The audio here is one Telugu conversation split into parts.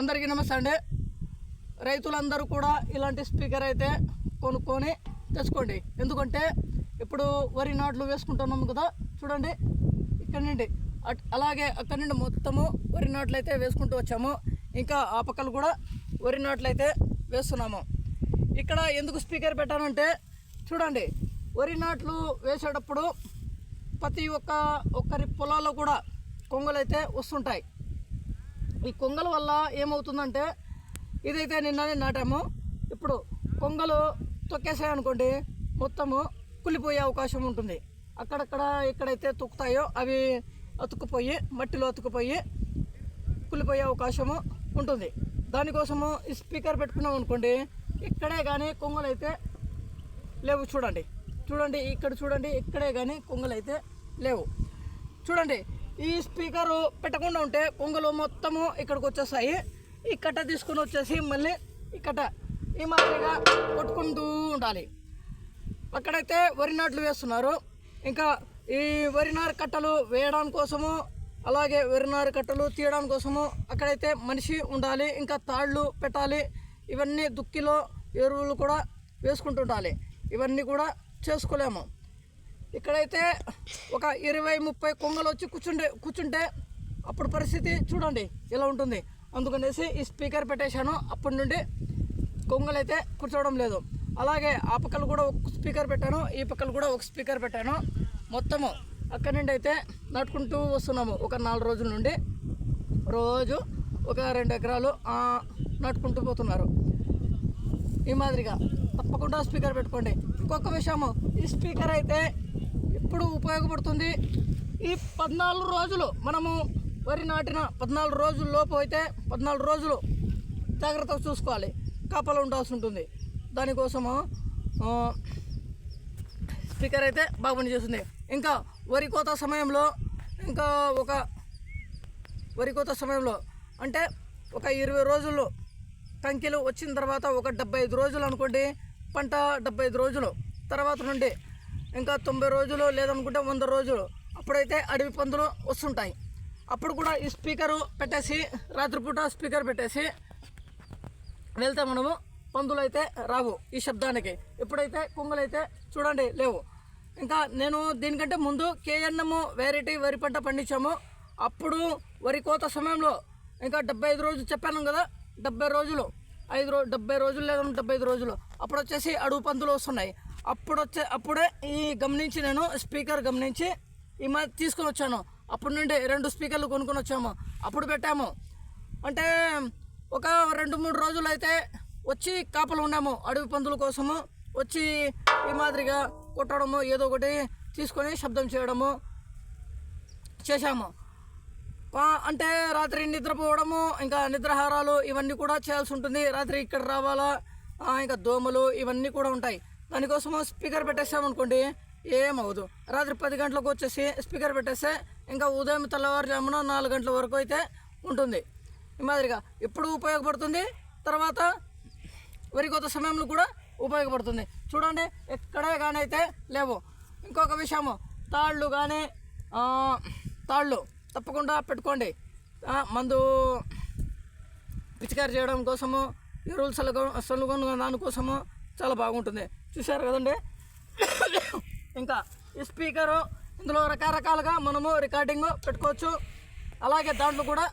అందరికీ నమస్తే అండి. రైతులందరూ కూడా ఇలాంటి స్పీకర్ అయితే కొనుక్కొని తెచ్చుకోండి. ఎందుకంటే ఇప్పుడు వరి నాట్లు వేసుకుంటున్నాము కదా చూడండి ఇక్కడ నుండి అట్- అలాగే అక్కడ నుండి మొత్తము వరి నాట్లు అయితే వేసుకుంటూ వచ్చాము. ఇంకా ఆ పక్కలు కూడా వరి నాట్లు అయితే వేస్తున్నాము. ఇక్కడ ఎందుకు స్పీకర్ పెట్టానంటే చూడండి వరి నాట్లు వేసేటప్పుడు ప్రతి ఒక్క ఒక్కరి పొలాల్లో కూడా కొంగలు అయితే వస్తుంటాయి. ఈ కొంగల వల్ల ఏమవుతుందంటే ఇదైతే నిన్ననే నాటాము. ఇప్పుడు కొంగలు తొక్కేసాయి అనుకోండి మొత్తము కుళ్ళిపోయే అవకాశం ఉంటుంది. అక్కడక్కడ ఎక్కడైతే తొక్కుతాయో అవి అతుక్కుపోయి మట్టిలో అతుక్కుపోయి కుళ్ళిపోయే అవకాశము ఉంటుంది. దానికోసము ఈ స్పీకర్ పెట్టుకున్నాం అనుకోండి ఇక్కడే కానీ కొంగలు అయితే లేవు. చూడండి. చూడండి ఇక్కడ చూడండి ఇక్కడే కానీ కొంగలు అయితే లేవు. చూడండి ఈ స్పీకరు పెట్టకుండా ఉంటే కొంగలు మొత్తము ఇక్కడికి వచ్చేస్తాయి. ఈ కట్ట తీసుకొని వచ్చేసి మళ్ళీ ఈ కట్ట ఈ మాదిరిగా కొట్టుకుంటూ ఉండాలి. అక్కడైతే వరి నాట్లు వేస్తున్నారు. ఇంకా ఈ వరి నారు కట్టలు వేయడం కోసము అలాగే వరి నారు కట్టలు తీయడం కోసము అక్కడైతే మనిషి ఉండాలి ఇంకా తాళ్ళు పెట్టాలి. ఇవన్నీ దుక్కిలో ఎరువులు కూడా వేసుకుంటుండాలి ఇవన్నీ కూడా చేసుకోలేము. ఇక్కడైతే ఒక ఇరవై ముప్పై కొంగలు వచ్చి కూర్చుంటే కూర్చుంటే అప్పుడు పరిస్థితి చూడండి ఇలా ఉంటుంది. అందుకనేసి ఈ స్పీకర్ పెట్టేశాను. అప్పటి నుండి కొంగలు అయితే కూర్చోవడం లేదు. అలాగే ఆ పక్కలు కూడా ఒక స్పీకర్ పెట్టాను. ఈ పక్కలు కూడా ఒక స్పీకర్ పెట్టాను. మొత్తము అక్కడి నుండి అయితే నాటుకుంటూ వస్తున్నాము. ఒక నాలుగు రోజుల నుండి రోజు ఒక రెండు ఎకరాలు నడుకుంటూ నాటుకుంటూ పోతున్నారు. ఈ మాదిరిగా తప్పకుండా స్పీకర్ పెట్టుకోండి. ఇంకొక విషయము ఈ స్పీకర్ అయితే ఇప్పుడు ఉపయోగపడుతుంది? ఈ పద్నాలుగు రోజులు మనము వరి నాటిన పద్నాలుగు రోజుల లోపు అయితే పద్నాలుగు రోజులు జాగ్రత్తగా చూసుకోవాలి. కాపలా ఉండాల్సి ఉంటుంది. దానికోసము స్పీకర్ అయితే బాగా పనిచేస్తుంది. ఇంకా వరి కోత సమయంలో ఇంకా ఒక వరి కోత సమయంలో అంటే ఒక ఇరవై రోజుల్లో కంకిలు వచ్చిన తర్వాత ఒక డెబ్బై ఐదు రోజులు అనుకోండి పంట డెబ్బై ఐదు రోజులు తర్వాత నుండి ఇంకా తొంభై రోజులు లేదనుకుంటే వంద రోజులు. అప్పుడైతే అడవి పందులు వస్తుంటాయి. అప్పుడు కూడా ఈ స్పీకరు పెట్టేసి రాత్రిపూట స్పీకర్ పెట్టేసి వెళ్తే మనము పందులు అయితే రావు ఈ శబ్దానికి. ఇప్పుడైతే కొంగలైతే చూడండి లేవు. ఇంకా నేను దీనికంటే ముందు కేఎన్ఎం వెరైటీ వరి పంట పండించాము. అప్పుడు వరి కోత సమయంలో ఇంకా డెబ్బై ఐదు రోజులు చెప్పాను కదా డెబ్బై రోజులు. ఐదు రో డెబ్బై రోజులు లేదా డెబ్బై ఐదు రోజులు. అప్పుడు వచ్చేసి అడుగు పందులు వస్తున్నాయి. అప్పుడు వచ్చే అప్పుడే ఈ గమనించి నేను స్పీకర్ గమనించి ఈ మా తీసుకొని వచ్చాను. అప్పటి నుండి రెండు స్పీకర్లు కొనుక్కొని వచ్చాము. అప్పుడు పెట్టాము. అంటే ఒక రెండు మూడు రోజులు అయితే వచ్చి కాపలు ఉన్నాము. అడవి పందుల కోసము వచ్చి ఈ మాదిరిగా కొట్టడము ఏదో ఒకటి తీసుకొని శబ్దం చేయడము చేశాము. అంటే రాత్రి నిద్రపోవడము ఇంకా నిద్రాహారాలు ఇవన్నీ కూడా చేయాల్సి ఉంటుంది. రాత్రి ఇక్కడ రావాలా? ఇంకా దోమలు ఇవన్నీ కూడా ఉంటాయి. దానికోసము స్పీకర్ పెట్టేసామనుకోండి ఏమవుదు రాత్రి పది గంటలకు వచ్చేసి స్పీకర్ పెట్టేస్తే ఇంకా ఉదయం తెల్లవారుజామున నాలుగు గంటల వరకు అయితే ఉంటుంది. ఈ మాదిరిగా ఎప్పుడు ఉపయోగపడుతుంది తర్వాత వరి కోత సమయంలో కూడా ఉపయోగపడుతుంది. చూడండి ఎక్కడే కానీ అయితే లేవు. ఇంకొక విషయము తాళ్ళు కానీ తాళ్ళు. తప్పకుండా పెట్టుకోండి. మందు పిచికారి చేయడం కోసము ఎరువులు చల్లగ చల్లుకొని దానికోసము చాలా బాగుంటుంది. చూశారు కదండి? ఇంకా ఈ స్పీకరు ఇందులో రకరకాలుగా మనము రికార్డింగ్ పెట్టుకోవచ్చు. అలాగే దాంట్లో కూడా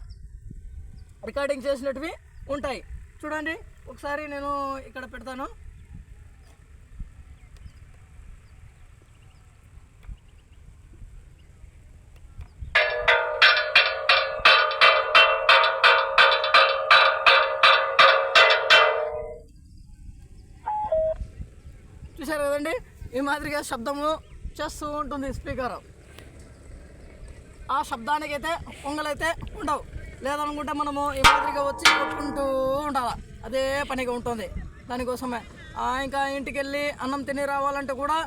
రికార్డింగ్ చేసినటివి ఉంటాయి. చూడండి ఒకసారి నేను ఇక్కడ పెడతాను. చూశారు కదండి? ఈ మాదిరిగా శబ్దము చేస్తూ ఉంటుంది స్పీకర్. ఆ శబ్దానికి అయితే పొంగలైతే ఉండవు. లేదనుకుంటే మనము ఈ మాదిరిగా వచ్చి కొట్టుకుంటూ ఉండాలి? అదే పనిగా ఉంటుంది. దానికోసమే. ఇంకా ఇంటికి వెళ్ళి అన్నం తిని రావాలంటే కూడా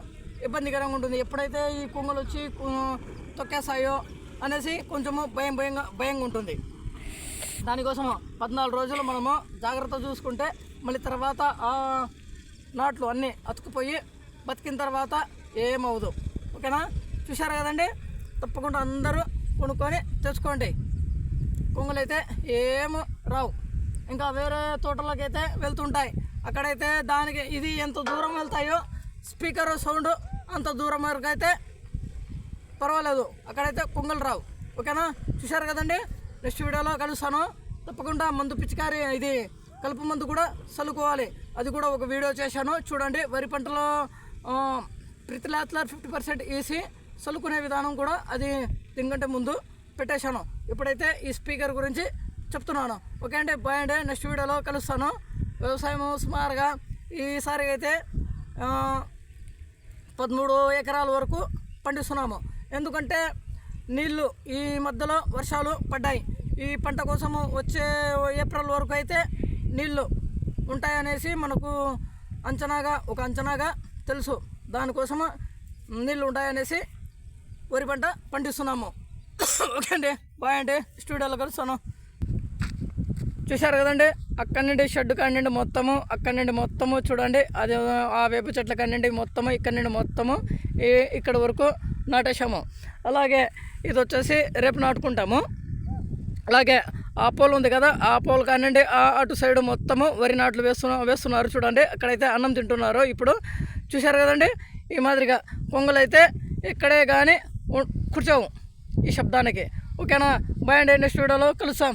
ఇబ్బందికరంగా ఉంటుంది. ఎప్పుడైతే ఈ కొంగలు వచ్చి తొక్కేస్తాయో అనేసి కొంచెము భయం భయంగా భయంగా ఉంటుంది. దానికోసము పద్నాలుగు రోజులు మనము జాగ్రత్త చూసుకుంటే మళ్ళీ తర్వాత నాట్లు అన్నీ అతుకుపోయి బతికిన తర్వాత ఏమవుదు ఓకేనా? చూశారు కదండి? తప్పకుండా అందరూ కొనుక్కొని తెచ్చుకోండి. కొంగలైతే ఏమి రావు. ఇంకా వేరే తోటలోకి అయితే వెళ్తుంటాయి. అక్కడైతే దానికి ఇది ఎంత దూరం వెళ్తాయో స్పీకర్ సౌండ్ అంత దూరం వరకు అయితే పర్వాలేదు. అక్కడైతే కొంగలు రావు. ఓకేనా? చూశారు కదండి? నెక్స్ట్ వీడియోలో కలుస్తాను. తప్పకుండా మందు పిచికారి ఇది కలుపు మందు కూడా చల్లుకోవాలి. అది కూడా ఒక వీడియో చేశాను. చూడండి వరి పంటలో ప్రతి లాత్లర్ ఫిఫ్టీ పర్సెంట్ వేసి చల్లుకునే విధానం కూడా అది దీనికంటే ముందు పెట్టేశాను. ఇప్పుడైతే ఈ స్పీకర్ గురించి చెప్తున్నాను. ఓకే అండి బాయ్ అండి. నెక్స్ట్ వీడియోలో కలుస్తాను. వ్యవసాయం సుమారుగా ఈసారి అయితే పదమూడు ఎకరాల వరకు పండిస్తున్నాము. ఎందుకంటే నీళ్ళు ఈ మధ్యలో వర్షాలు పడ్డాయి. ఈ పంట కోసము వచ్చే ఏప్రిల్ వరకు అయితే నీళ్ళు ఉంటాయనేసి మనకు అంచనాగా ఒక అంచనాగా తెలుసు. దానికోసము నీళ్ళు ఉంటాయనేసి వరి పంట పండిస్తున్నాము. ఓకే అండి. బాయ్ అండి. స్టూడియోలో కలుస్తాను. చూశారు కదండి? అక్కడి నుండి షెడ్ కాడి మొత్తము అక్కడి నుండి మొత్తము చూడండి. అది ఆ వేప చెట్ల కాడి మొత్తము ఇక్కడి నుండి మొత్తము ఈ ఇక్కడ వరకు నాటేశాము. అలాగే ఇది వచ్చేసి రేపు నాటుకుంటాము. అలాగే ఆ పోల్ ఉంది కదా ఆ పోల్ కానివ్వండి ఆ అటు సైడ్ మొత్తము వరి నాట్లు వేస్తున్న వేస్తున్నారు చూడండి. అక్కడైతే అన్నం తింటున్నారు ఇప్పుడు చూశారు కదండి ఈ మాదిరిగా కొంగలు అయితే ఇక్కడే కానీ కూర్చోవు ఈ శబ్దానికి. ఓకేనా? బాయ్ అండి నెక్స్ట్ వీడియోలో కలుస్తాం